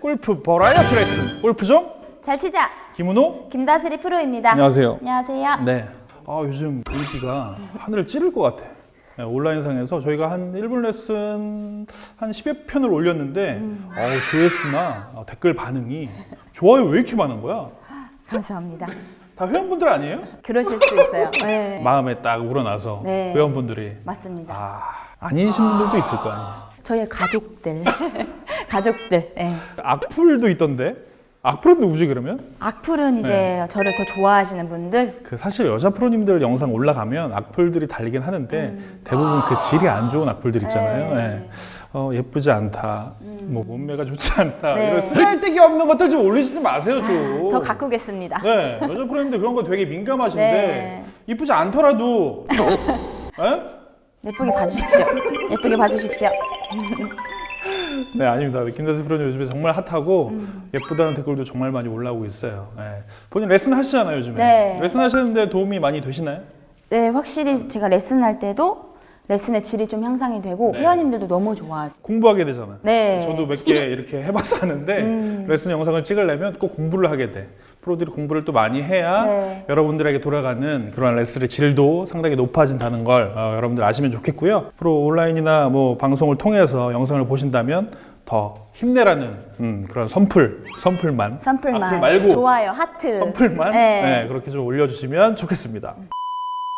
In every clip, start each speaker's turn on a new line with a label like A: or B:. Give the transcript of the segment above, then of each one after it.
A: 골프 버라이어티 레슨 골프종
B: 잘 치자.
A: 김은호
B: 김다슬이 프로입니다.
A: 안녕하세요.
B: 안녕하세요.
A: 네. 아 요즘 인기가 하늘을 찌를 것 같아. 네, 온라인상에서 저희가 한 1분 레슨 한 10여 편을 올렸는데 어우, 조회수나 어, 댓글 반응이 좋아요 왜 이렇게 많은 거야?
B: 감사합니다.
A: 다 회원분들 아니에요?
B: 그러실 수 있어요. 네.
A: 마음에 딱 우러나서
B: 네.
A: 회원분들이
B: 맞습니다.
A: 아 아니신 분들도 있을 거 아니에요.
B: 저희의 가족들. 가족들. 네.
A: 악플도 있던데 악플은 누구지 그러면?
B: 악플은 이제
A: 네.
B: 저를 더 좋아하시는 분들.
A: 그 사실 여자 프로님들 영상 올라가면 악플들이 달리긴 하는데 대부분 그 질이 안 좋은 악플들 있잖아요.
B: 음. 네.
A: 예. 어, 예쁘지 않다. 뭐 몸매가 좋지 않다.
B: 네.
A: 이런 쓸데기 없는 것들 좀 올리시지 마세요, 좀.
B: 더 가꾸겠습니다.
A: 네, 여자 프로님들 그런 거 되게 민감하신데
B: 네.
A: 이쁘지 않더라도 예?
B: 예쁘게 봐주십시오. 예쁘게 봐주십시오.
A: 네, 아닙니다. 김다슬 프로님 요즘에 정말 핫하고
B: 음.
A: 예쁘다는 댓글도 정말 많이 올라오고 있어요. 예. 본인 레슨 하시잖아요, 요즘에.
B: 네.
A: 레슨 하시는데 도움이 많이 되시나요?
B: 네, 확실히 제가 레슨할 때도 레슨의 질이 좀 향상이 되고
A: 네.
B: 회원님들도 너무 좋아하세요.
A: 공부하게 되잖아요.
B: 네.
A: 저도 몇 개 이렇게 해봐서 하는데
B: 음.
A: 레슨 영상을 찍으려면 꼭 공부를 하게 돼. 프로들이 공부를 또 많이 해야
B: 네.
A: 여러분들에게 돌아가는 그런 레슨의 질도 상당히 높아진다는 걸 어, 여러분들 아시면 좋겠고요. 프로 온라인이나 뭐 방송을 통해서 영상을 보신다면 더 힘내라는 음, 그런 선풀, 선풀만,
B: 선플만.
A: 악플 말고
B: 좋아요. 하트.
A: 선풀만
B: 네.
A: 네, 그렇게 좀 올려주시면 좋겠습니다.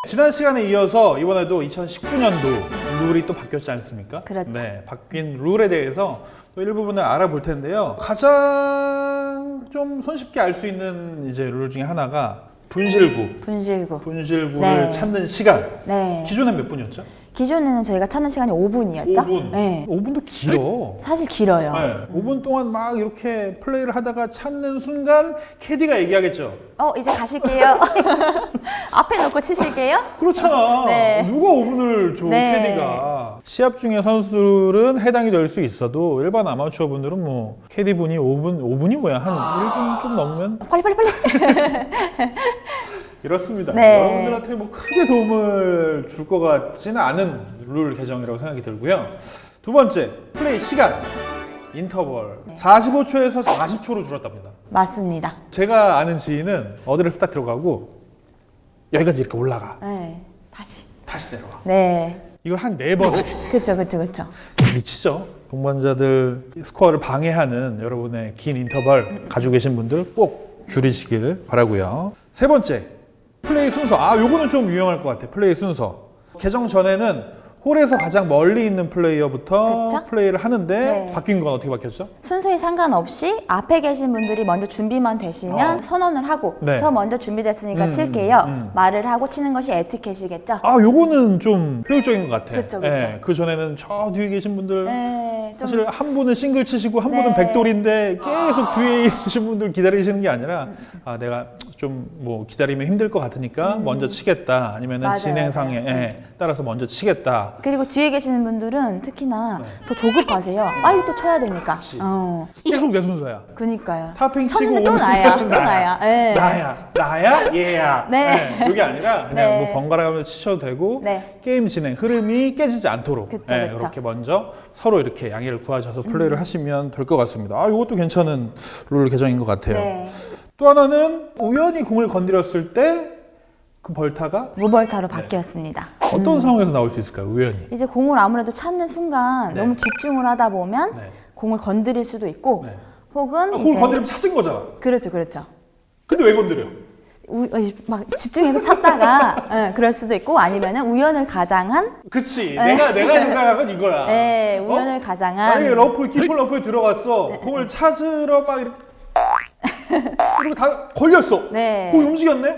A: 지난 시간에 이어서 이번에도 2019년도 룰이 또 바뀌었지 않습니까?
B: 그렇죠.
A: 네, 바뀐 룰에 대해서 또 일부분을 알아볼 텐데요. 가장 좀 손쉽게 알 수 있는 이제 룰 중에 하나가 분실구,
B: 분실구.
A: 분실구를
B: 네.
A: 찾는 시간.
B: 네.
A: 기존엔 몇 분이었죠?
B: 기존에는 저희가 찾는 시간이 5분이었죠?
A: 5분.
B: 네.
A: 5분도 길어.
B: 사실 길어요.
A: 네, 5분 동안 막 이렇게 플레이를 하다가 찾는 순간 캐디가 얘기하겠죠.
B: 어, 이제 가실게요. 앞에 놓고 치실게요?
A: 그렇잖아.
B: 네.
A: 누가 5분을 줘,
B: 네.
A: 캐디가. 시합 중에 선수들은 해당이 될 수 있어도 일반 아마추어 분들은 뭐 캐디 분이 5분, 5분이 뭐야? 한 1분 좀 넘으면
B: 빨리, 빨리, 빨리.
A: 이렇습니다.
B: 네.
A: 여러분들한테 뭐 크게 도움을 줄 것 같지는 않은 룰 개정이라고 생각이 들고요. 두 번째, 플레이 시간. 인터벌.
B: 네.
A: 45초에서 40초로 줄었답니다.
B: 맞습니다.
A: 제가 아는 지인은 어디를 딱 들어가고 여기까지 이렇게 올라가.
B: 네. 다시.
A: 다시 내려와.
B: 네.
A: 이걸 한 네번 해.
B: 그쵸, 그쵸, 그쵸.
A: 미치죠. 동반자들 스코어를 방해하는 여러분의 긴 인터벌 가지고 계신 분들 꼭 줄이시길 바라고요. 세 번째, 플레이 순서. 아, 요거는 좀 유용할 것 같아. 플레이 순서. 개정 전에는 홀에서 가장 멀리 있는 플레이어부터
B: 그쵸?
A: 플레이를 하는데
B: 네.
A: 바뀐 건 어떻게 바뀌었죠?
B: 순서에 상관없이 앞에 계신 분들이 먼저 준비만 되시면
A: 어.
B: 선언을 하고
A: 네.
B: 저 먼저 준비됐으니까
A: 음,
B: 칠게요.
A: 음.
B: 말을 하고 치는 것이 에티켓이겠죠?
A: 아, 요거는 좀 효율적인 것 같아.
B: 그쵸, 그쵸.
A: 예, 그 전에는 저 뒤에 계신 분들
B: 네. 좀
A: 사실 한 분은 싱글 치시고 한 분은
B: 네.
A: 백돌인데 계속 뒤에 있으신 분들 기다리시는 게 아니라 아 내가 좀 뭐 기다리면 힘들 것 같으니까 먼저 치겠다 아니면은
B: 음. 맞아요,
A: 진행상에
B: 맞아요.
A: 예, 따라서 먼저 치겠다
B: 그리고 뒤에 계시는 분들은 특히나 더 조급하세요. 빨리 또 쳐야 되니까.
A: 네. 그치.
B: 어.
A: 계속 내 순서야
B: 그니까요.
A: 타핑 치고
B: 쳤는데 또 나야, 또 나야. 예.
A: 나야 나야 얘야
B: 네.
A: 예, 이게 아니라 그냥
B: 네.
A: 뭐 번갈아 가면서 치셔도 되고
B: 네.
A: 게임 진행 흐름이 깨지지 않도록
B: 그쵸,
A: 예,
B: 그쵸.
A: 이렇게 먼저 서로 이렇게 양해를 구하셔서
B: 음.
A: 플레이를 하시면 될 것 같습니다 아 이것도 괜찮은 룰 개정인 것 같아요
B: 네.
A: 또 하나는 우연히 공을 건드렸을 때 그 벌타가
B: 무벌타로 바뀌었습니다.
A: 어떤 상황에서 나올 수 있을까요? 우연히.
B: 이제 공을 아무래도 찾는 순간
A: 네.
B: 너무 집중을 하다 보면
A: 네.
B: 공을 건드릴 수도 있고
A: 네.
B: 혹은
A: 아, 공을
B: 이제
A: 건드리면 찾은 거잖아.
B: 그렇죠, 그렇죠.
A: 근데 왜 건드려?
B: 우, 어, 막 집중해서 찾다가 예, 그럴 수도 있고 아니면은 우연을 가장한
A: 그치. 내가 내가 생각한 건 이거야.
B: 네,
A: 어?
B: 우연을 가장한
A: 아니 러프 깊은 러프에 들어갔어. 공을 찾으러 막 이렇게 이렇게 다 걸렸어.
B: 네.
A: 공이 움직였네.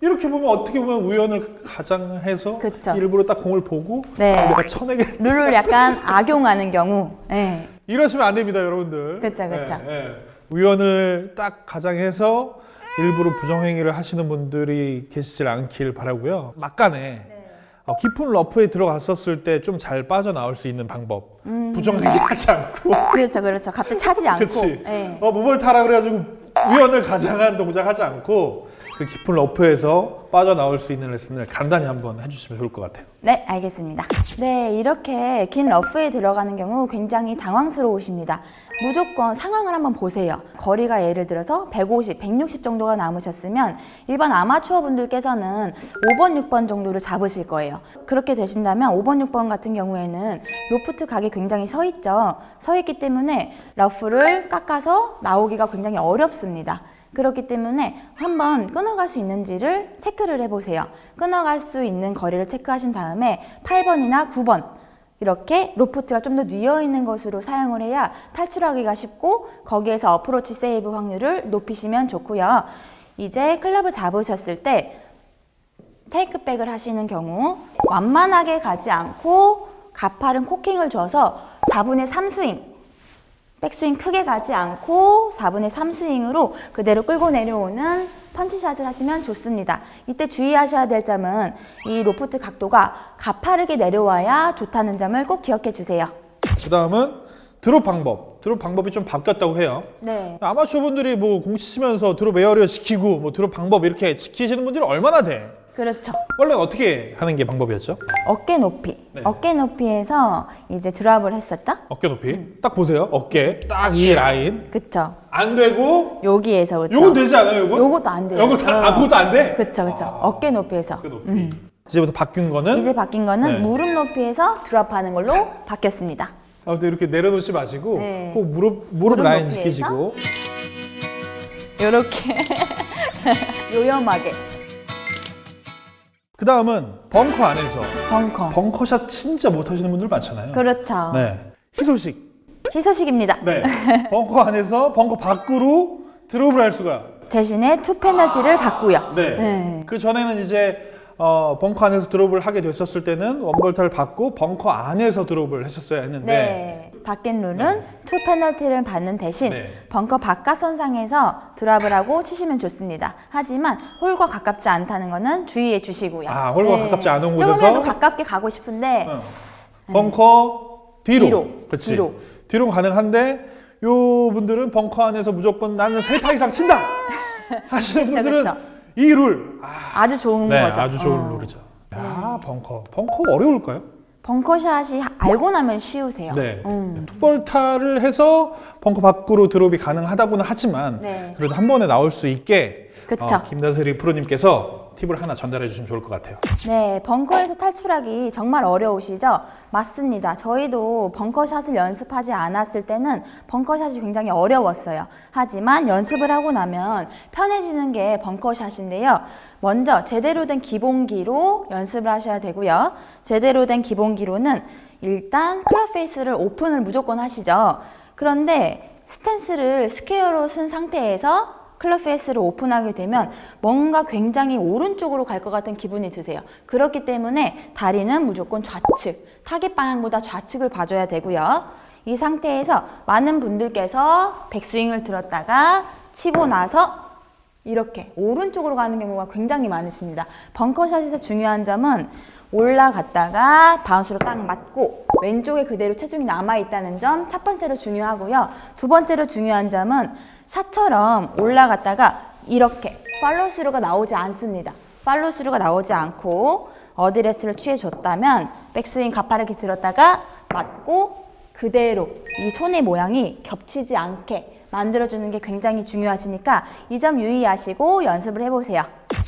A: 이렇게 보면 어떻게 보면 우연을 가장해서
B: 그쵸.
A: 일부러 딱 공을 보고
B: 네.
A: 내가 쳐내게
B: 룰을 약간 악용하는 경우 예.
A: 이러시면 안 됩니다, 여러분들.
B: 그쵸, 그쵸.
A: 예, 예. 우연을 딱 가장해서 일부러 부정행위를 하시는 분들이 계시질 않길 바라고요. 막간에
B: 네.
A: 어, 깊은 러프에 들어갔었을 때 좀 잘 빠져나올 수 있는 방법.
B: 음.
A: 부정행위 하지 않고.
B: 그렇죠, 그렇죠. 갑자기 차지 않고
A: 그치.
B: 예.
A: 어, 몸을 타라 그래가지고 우연을 가장한 동작 하지 않고 그 깊은 러프에서 빠져나올 수 있는 레슨을 간단히 한번 해주시면 좋을 것 같아요.
B: 네, 알겠습니다. 네, 이렇게 긴 러프에 들어가는 경우 굉장히 당황스러우십니다. 무조건 상황을 한번 보세요. 거리가 예를 들어서 150, 160 정도가 남으셨으면 일반 아마추어 분들께서는 5번, 6번 정도를 잡으실 거예요. 그렇게 되신다면 5번, 6번 같은 경우에는 로프트 각이 굉장히 서 있죠. 서 있기 때문에 러프를 깎아서 나오기가 굉장히 어렵습니다. 그렇기 때문에 한번 끊어갈 수 있는지를 체크를 해보세요. 끊어갈 수 있는 거리를 체크하신 다음에 8번이나 9번 이렇게 로프트가 좀 더 뉘어 있는 것으로 사용을 해야 탈출하기가 쉽고 거기에서 어프로치 세이브 확률을 높이시면 좋고요. 이제 클럽을 잡으셨을 때 테이크백을 하시는 경우 완만하게 가지 않고 가파른 코킹을 줘서 4분의 3스윙 백스윙 크게 가지 않고 4분의 3스윙으로 그대로 끌고 내려오는 펀치샷을 하시면 좋습니다. 이때 주의하셔야 될 점은 이 로프트 각도가 가파르게 내려와야 좋다는 점을 꼭 기억해 주세요.
A: 그 다음은 드롭 방법. 드롭 방법이 좀 바뀌었다고 해요.
B: 네.
A: 아마추어 분들이 뭐 공 치시면서 드롭 에어리어 지키고 뭐 드롭 방법 이렇게 지키시는 분들이 얼마나 돼?
B: 그렇죠.
A: 원래 어떻게 하는 게 방법이었죠?
B: 어깨 높이.
A: 네.
B: 어깨 높이에서 이제 드랍을 했었죠?
A: 어깨 높이. 딱 보세요. 어깨. 딱 이 라인.
B: 그쵸.
A: 안 되고
B: 여기에서부터.
A: 요건 되지 않아요, 요거?
B: 요것도 안 돼요.
A: 요것도 안, 아, 그것도 안 돼?
B: 그쵸, 그쵸. 어깨 높이에서.
A: 어깨 높이. 이제부터 바뀐 거는
B: 이제 바뀐 거는
A: 네.
B: 무릎 높이에서 드랍하는 걸로 바뀌었습니다.
A: 아무튼 이렇게 내려놓지 마시고
B: 네.
A: 꼭 무릎 무릎
B: 무릎
A: 라인
B: 높이에서?
A: 지키시고
B: 요렇게. 요염하게.
A: 그 다음은 벙커 안에서
B: 벙커.
A: 벙커샷 진짜 못 하시는 분들 많잖아요.
B: 그렇죠.
A: 네. 희소식.
B: 희소식입니다.
A: 네. 벙커 안에서 벙커 밖으로 드롭을 할 수가.
B: 대신에 투 페널티를 받고요.
A: 네.
B: 네.
A: 그 전에는 이제 어, 벙커 안에서 드롭을 하게 됐었을 때는 원벌타를 받고 벙커 안에서 드롭을 했었어야 했는데
B: 네. 바뀐 룰은 투 페널티를 받는 대신
A: 네.
B: 벙커 바깥 선상에서 드랍을 하고 치시면 좋습니다. 하지만 홀과 가깝지 않다는 거는 주의해 주시고요. 네.
A: 아, 홀과 가깝지 않은 곳에서?
B: 조금이라도 가깝게 가고 싶은데
A: 어. 벙커 뒤로.
B: 뒤로.
A: 그치.
B: 뒤로.
A: 뒤로 가능한데 요 분들은 벙커 안에서 무조건 나는 세타 이상 친다 하시는
B: 그쵸,
A: 분들은
B: 그쵸.
A: 이 룰. 아,
B: 아주 좋은
A: 네,
B: 거죠.
A: 아주 좋은
B: 어.
A: 룰이죠. 야, 벙커. 벙커 어려울까요?
B: 벙커샷이 알고 나면 쉬우세요.
A: 네.
B: 음.
A: 투벌타를 해서 벙커 밖으로 드롭이 가능하다고는 하지만
B: 네.
A: 그래도 한 번에 나올 수 있게
B: 그쵸.
A: 어, 김다슬이 프로님께서 팁을 하나 전달해 주시면 좋을 것 같아요.
B: 네, 벙커에서 탈출하기 정말 어려우시죠? 맞습니다. 저희도 벙커샷을 연습하지 않았을 때는 벙커샷이 굉장히 어려웠어요. 하지만 연습을 하고 나면 편해지는 게 벙커샷인데요. 먼저 제대로 된 기본기로 연습을 하셔야 되고요. 제대로 된 기본기로는 일단 클럽 페이스를 오픈을 무조건 하시죠. 그런데 스탠스를 스퀘어로 쓴 상태에서 클럽 페이스를 오픈하게 되면 뭔가 굉장히 오른쪽으로 갈 것 같은 기분이 드세요. 그렇기 때문에 다리는 무조건 좌측, 타겟 방향보다 좌측을 봐줘야 되고요. 이 상태에서 많은 분들께서 백스윙을 들었다가 치고 나서 이렇게 오른쪽으로 가는 경우가 굉장히 많으십니다. 벙커샷에서 중요한 점은 올라갔다가 바운스로 딱 맞고 왼쪽에 그대로 체중이 남아 있다는 점 첫 번째로 중요하고요. 두 번째로 중요한 점은 샷처럼 올라갔다가 이렇게 팔로스루가 나오지 않습니다. 팔로스루가 나오지 않고 어드레스를 취해줬다면 백스윙 가파르게 들었다가 맞고 그대로 이 손의 모양이 겹치지 않게 만들어주는 게 굉장히 중요하시니까 이 점 유의하시고 연습을 해보세요.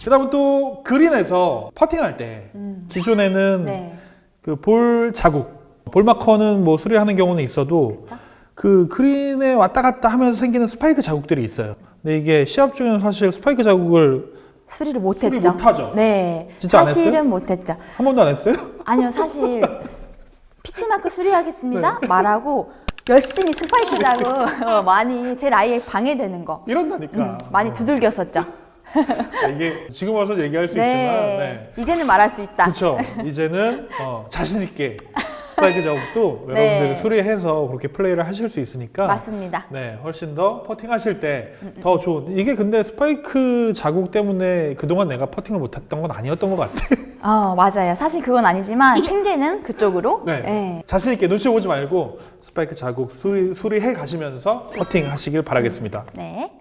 A: 그다음에 또 그린에서 퍼팅할 때 기존에는
B: 음. 네.
A: 그 볼 자국, 볼 마커는 뭐 수리하는 경우는 있어도
B: 그쵸?
A: 그 그린에 왔다 갔다 하면서 생기는 스파이크 자국들이 있어요. 근데 이게 시합 중에는 사실 스파이크 자국을
B: 수리를 못했죠.
A: 수리 못하죠?
B: 네.
A: 진짜 안 했어요?
B: 사실은 못했죠.
A: 한 번도 안 했어요?
B: 아니요, 사실 피치마크 수리하겠습니다 말하고 열심히 스파이크 자국 많이 제 나이에 방해되는 거
A: 이런다니까.
B: 많이 두들겼었죠.
A: 아, 이게 지금 와서 얘기할 수 있지만 네.
B: 이제는 말할 수 있다.
A: 그렇죠. 이제는 어, 자신 있게 스파이크 자국도
B: 네.
A: 여러분들이 수리해서 그렇게 플레이를 하실 수 있으니까
B: 맞습니다.
A: 네, 훨씬 더 퍼팅하실 때 더 좋은. 이게 근데 스파이크 자국 때문에 그동안 내가 퍼팅을 못했던 건 아니었던 것 같아.
B: 어, 맞아요. 사실 그건 아니지만 핑계는 그쪽으로.
A: 네.
B: 네.
A: 자신 있게 눈치 보지 말고 스파이크 자국 수리, 수리해 가시면서 퍼팅하시길 바라겠습니다.
B: 네.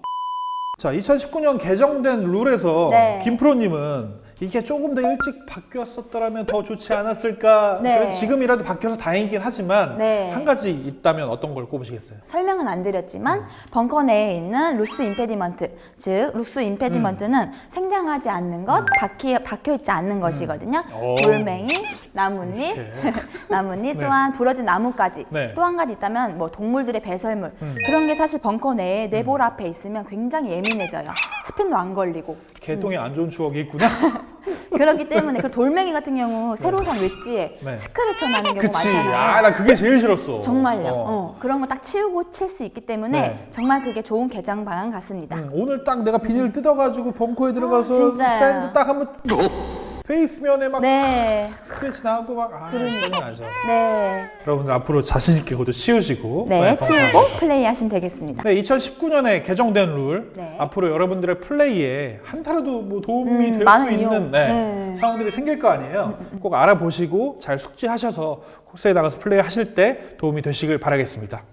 A: 자, 2019년 개정된 룰에서
B: 네.
A: 김 프로님은 이게 조금 더 일찍 바뀌었었더라면 더 좋지 않았을까.
B: 네.
A: 그래도 지금이라도 바뀌어서 다행이긴 하지만
B: 네.
A: 한 가지 있다면 어떤 걸 꼽으시겠어요?
B: 설명은 안 드렸지만 벙커 내에 있는 루스 임페디먼트, 즉 루스 임페디먼트는 생장하지 않는 것, 박히, 박혀 있지 않는 것이거든요.
A: 오.
B: 돌멩이, 나뭇잎,
A: 이렇게.
B: 나뭇잎
A: 네.
B: 또한 부러진 나무까지
A: 네.
B: 또 한 가지 있다면 뭐 동물들의 배설물
A: 음.
B: 그런 게 사실 벙커 내에 내볼 앞에 있으면 굉장히 예민해져요. 스핀도 안 걸리고
A: 개똥에 안 좋은 추억이 있구나.
B: 그렇기 때문에 그 돌멩이 같은 경우 세로선 웨지에
A: 네.
B: 스크래쳐 나는 경우
A: 그치.
B: 많잖아요.
A: 아, 나 그게 제일 싫었어.
B: 정말요.
A: 어.
B: 어, 그런 거 딱 치우고 칠 수 있기 때문에
A: 네.
B: 정말 그게 좋은 개장 방안 같습니다.
A: 음, 오늘 딱 내가 비닐 뜯어가지고 벙커에 들어가서
B: 아, 진짜요?
A: 샌드 딱 한번 페이스면에 막
B: 네,
A: 스크래치 나고 막 아, 짜증 나죠.
B: 네,
A: 여러분들 앞으로 자신 있게 그것도 치우시고
B: 네,
A: 벙커
B: 치우고 플레이하시면 되겠습니다.
A: 네, 2019년에 개정된 룰
B: 네.
A: 앞으로 여러분들의 플레이에 한타라도 뭐 도움이
B: 음,
A: 될 수
B: 많은
A: 있는. 네,
B: 네.
A: 상황들이 생길 거 아니에요. 꼭 알아보시고 잘 숙지하셔서 코스에 나가서 플레이 하실 때 도움이 되시길 바라겠습니다.